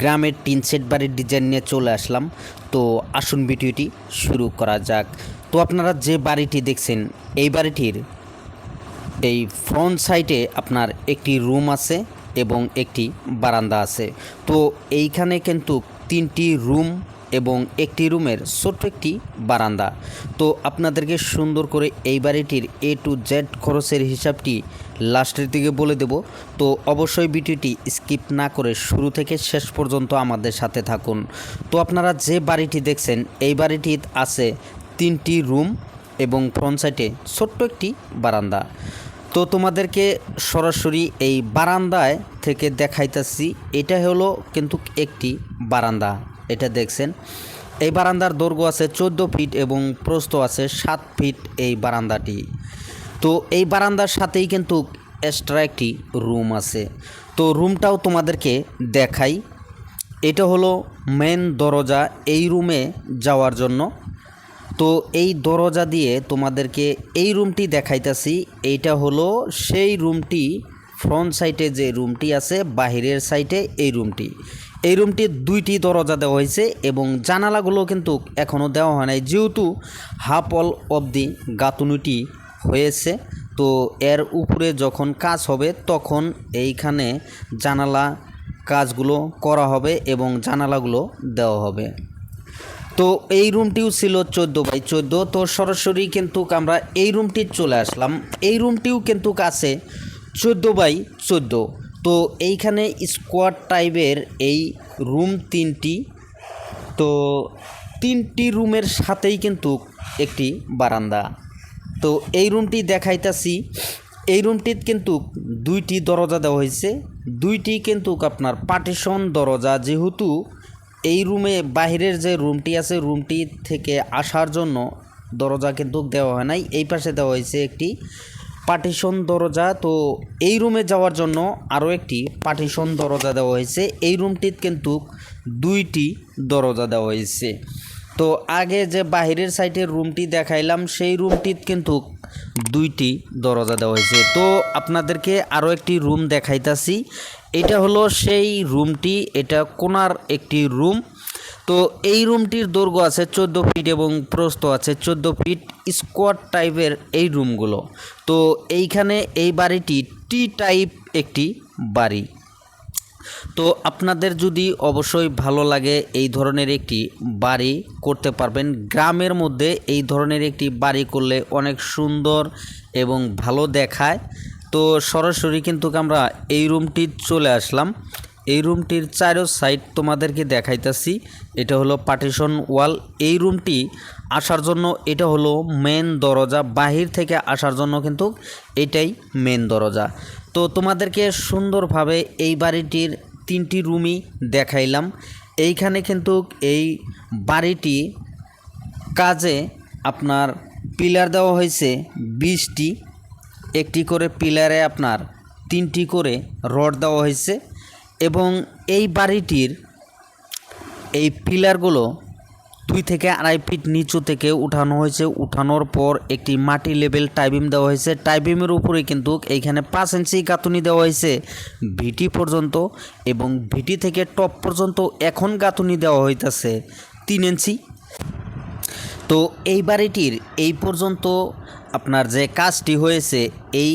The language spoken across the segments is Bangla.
গ্রামের টিন সেট বাড়ির ডিজাইন নিয়ে চলে আসলাম। তো আসুন ভিডিওটি শুরু করা যাক। তো আপনারা যে বাড়িটি দেখছেন, এই বাড়িটির এই ফ্রন্ট সাইডে আপনার একটি রুম আছে এবং একটি বারান্দা আছে। তো এইখানে কিন্তু তিনটি রুম এবং একটি রুমের ছোট্ট একটি বারান্দা। তো আপনাদেরকে সুন্দর করে এই বাড়িটির এ টু জেড খরচের হিসাবটি লাস্টের দিকে বলে দেব। তো অবশ্যই ভিডিওটি স্কিপ না করে শুরু থেকে শেষ পর্যন্ত আমাদের সাথে থাকুন। তো আপনারা যে বাড়িটি দেখছেন, এই বাড়িটির আছে তিনটি রুম এবং ফ্রন্ট সাইডে ছোট্ট একটি বারান্দা। তো তোমাদেরকে সরাসরি এই বারান্দায় থেকে দেখাইতেছি এটা হলো কিন্তু একটি বারান্দা। এটা দেখছেন। এই বারান্দার দৈর্ঘ্য আছে চোদ্দ ফিট এবং প্রস্থ আছে সাত ফিট এই বারান্দাটি। তো এই বারান্দার সাথেই কিন্তু এক্সট্রা একটি রুম আছে। তো রুমটাও তোমাদেরকে দেখাই। এটা হলো মেন দরজা এই রুমে যাওয়ার জন্য। তো এই দরজা দিয়ে তোমাদেরকে এই রুমটি দেখাইতেছি। এইটা হলো সেই রুমটি ফ্রন্ট সাইডে যে রুমটি আছে, বাহিরের সাইডে এই রুমটি এই রুমটি দুইটি দরজা দেওয়া হয়েছে এবং জানালাগুলো কিন্তু এখনও দেওয়া হয় নাই। যেহেতু হাফ অল অবধি গাঁথুনিটি হয়েছে, তো এর উপরে যখন কাজ হবে তখন এইখানে জানালা কাজগুলো করা হবে এবং জানালাগুলো দেওয়া হবে। তো এই রুমটিও ছিল চোদ্দ বাই চোদ্দ। তো সরাসরি কিন্তু আমরা এই রুমটি চলে আসলাম। এই রুমটিও কিন্তু আছে চোদ্দ বাই চোদ্দ। তো এইখানে স্কোয়াড টাইপের এই রুম তিনটি। তো তিনটি রুমের সাথেই কিন্তু একটি বারান্দা। তো এই রুমটি দেখাইতাছি। এই রুমটির কিন্তু দুইটি দরজা দেওয়া হয়েছে দুইটি কিন্তু আপনার পার্টিশন দরজা। যেহেতু এই রুমে বাহিরের যে রুমটি আছে রুমটি থেকে আসার জন্য দরজা কিন্তু দেওয়া হয় নাই। এই পাশে দেওয়া হয়েছে একটি পার্টিশন দরজা, তো এই রুমে যাওয়ার জন্য আরও একটি পার্টিশন দরজা দেওয়া হয়েছে। এই রুমটির কিন্তু দুইটি দরজা দেওয়া হয়েছে। তো আগে যে বাহিরের সাইডের রুমটি দেখাইলাম, সেই রুমটির কিন্তু দুইটি দরজা দেওয়া হয়েছে। তো আপনাদেরকে আরও একটি রুম দেখাইতাছি। এটা হলো সেই রুমটি এটা কোনার একটি রুম তো এই রুমটির দৈর্ঘ্য আছে চোদ্দ ফিট এবং প্রস্থ আছে চোদ্দ ফিট স্কোয়াড টাইপের এই রুমগুলো। তো এইখানে এই বাড়িটি টি টাইপ একটি বাড়ি। তো আপনাদের যদি অবশ্যই ভালো লাগে এই ধরনের একটি বাড়ি করতে পারবেন, গ্রামের মধ্যে এই ধরনের একটি বাড়ি করলে অনেক সুন্দর এবং ভালো দেখায়। তো সরাসরি কিন্তু আমরা এই রুমটি চলে আসলাম। এই রুমটির চারো সাইড তোমাদেরকে দেখাইতেছি। এটা হলো পার্টিশন ওয়াল। এই রুমটি আসার জন্য এটা হলো মেন দরজা। বাহির থেকে আসার জন্য কিন্তু এটাই মেন দরজা। তো তোমাদেরকে সুন্দরভাবে এই বাড়িটির তিনটি রুমই দেখাইলাম। এইখানে কিন্তু এই বাড়িটি কাজে আপনার পিলার দেওয়া হয়েছে বিশটি। একটি করে পিলারে আপনার তিনটি করে রড দেওয়া হয়েছে। এবং এই বাড়িটির এই পিলারগুলো দুই থেকে আড়াই ফিট নিচু থেকে উঠানো হয়েছে। উঠানোর পর একটি মাটি লেভেল টাইবিম দেওয়া হয়েছে। টাইবিমের উপরে কিন্তু এইখানে পাঁচ ইঞ্চি গাঁথুনি দেওয়া হয়েছে ভিটি পর্যন্ত এবং ভিটি থেকে টপ পর্যন্ত এখন গাঁথুনি দেওয়া হইতেছে তিন ইঞ্চি। তো এই বাড়িটির এই পর্যন্ত আপনার যে কাজটি হয়েছে, এই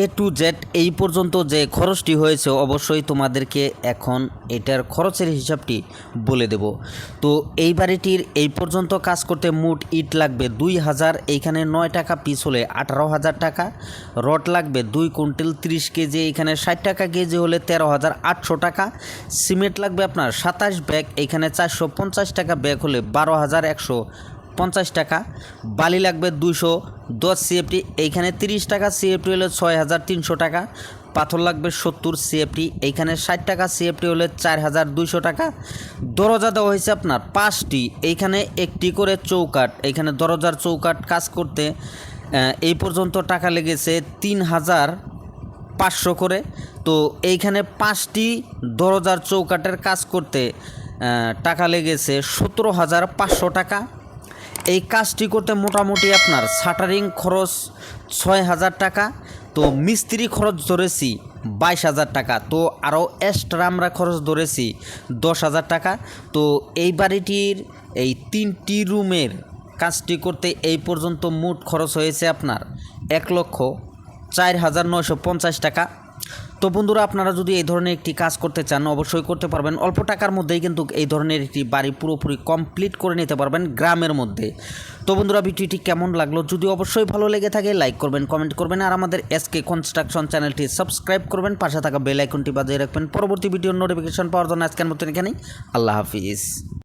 এ টু জেড এই পর্যন্ত যে খরচটি হয়েছে, অবশ্যই তোমাদেরকে এখন এটার খরচের হিসাবটি বলে দেব। তো এই বাড়িটির এই পর্যন্ত কাজ করতে মোট ইট লাগবে দুই হাজার এইখানে নয় টাকা পিস হলে আঠারো হাজার টাকা, রড লাগবে দুই কুইন্টাল তিরিশ কেজি এইখানে ষাট টাকা কেজি হলে তেরো হাজার আটশো টাকা, সিমেন্ট লাগবে আপনার সাতাশ ব্যাগ এইখানে চারশো পঞ্চাশ টাকা ব্যাগ হলে বারো হাজার একশো পঞ্চাশ টাকা, বালি লাগবে দুশো দশ সিএফটি এইখানে তিরিশ টাকা সিএফটি হলে ছয় হাজার তিনশো টাকা, পাথর লাগবে সত্তর সিএফটি এইখানে ষাট টাকা সিএফটি হলে চার হাজার দুইশো টাকা। দরজা দেওয়া হয়েছে আপনার পাঁচটি, এইখানে একটি করে চৌকাট এইখানে দরজার চৌকাট কাজ করতে এই পর্যন্ত টাকা লেগেছে তিন হাজার পাঁচশো করে। তো এইখানে পাঁচটি দরজার চৌকাটের কাজ করতে টাকা লেগেছে সতেরো হাজার পাঁচশো টাকা। এই কাজটি করতে মোটামুটি আপনার শাটারিং খরচ ছয় হাজার টাকা, তো মিস্ত্রি খরচ ধরেছি বাইশ হাজার টাকা, তো আরও এক্সট্রা আমরা খরচ ধরেছি দশ হাজার টাকা। তো এই বাড়িটির এই তিনটি রুমের কাজটি করতে এই পর্যন্ত মোট খরচ হয়েছে আপনার এক লক্ষ চার হাজার নয়শো পঞ্চাশ টাকা। তো বন্ধুরা, আপনারা যদি এই ধরনের একটি কাজ করতে চান, অবশ্যই করতে পারবেন। অল্প টাকার মধ্যেই কিন্তু এই ধরনের একটি বাড়ি পুরোপুরি কমপ্লিট করে নিতে পারবেন গ্রামের মধ্যে। তো বন্ধুরা, ভিডিওটি কেমন লাগল? যদি অবশ্যই ভালো লেগে থাকে লাইক করবেন কমেন্ট করবেন, আর আমাদের এসকে কনস্ট্রাকশন চ্যানেলটি সাবস্ক্রাইব করবেন। পাশে থাকা বেল আইকনটি বাজিয়ে রাখবেন। পরবর্তী ভিডিওর নোটিফিকেশন পাওয়ার জন্য আজকের মতন এখানেই। আল্লাহ হাফিজ।